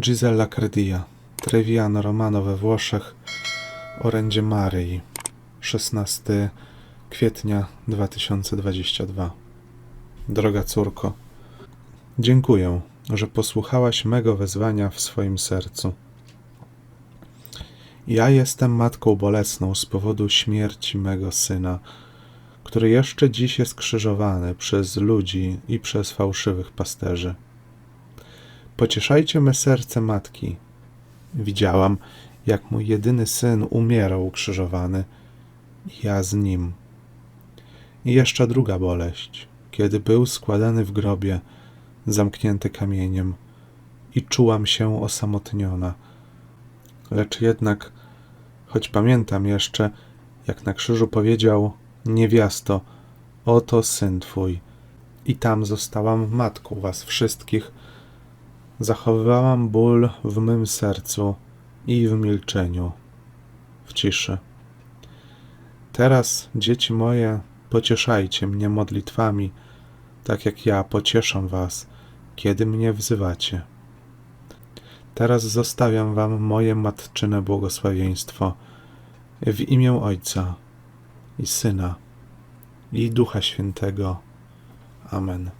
Gisella Credia, Treviano Romano we Włoszech, orędzie Maryi, 16 kwietnia 2022. Droga córko, dziękuję, że posłuchałaś mego wezwania w swoim sercu. Ja jestem matką bolesną z powodu śmierci mego syna, który jeszcze dziś jest krzyżowany przez ludzi i przez fałszywych pasterzy. Pocieszajcie me serce matki. Widziałam, jak mój jedyny syn umierał ukrzyżowany, ja z nim. I jeszcze druga boleść, kiedy był składany w grobie, zamknięty kamieniem, i czułam się osamotniona. Lecz jednak, choć pamiętam jeszcze, jak na krzyżu powiedział: Niewiasto, oto syn twój, i tam zostałam matką was wszystkich, zachowywałam ból w mym sercu i w milczeniu, w ciszy. Teraz, dzieci moje, pocieszajcie mnie modlitwami, tak jak ja pocieszę was, kiedy mnie wzywacie. Teraz zostawiam wam moje matczyne błogosławieństwo w imię Ojca i Syna i Ducha Świętego. Amen.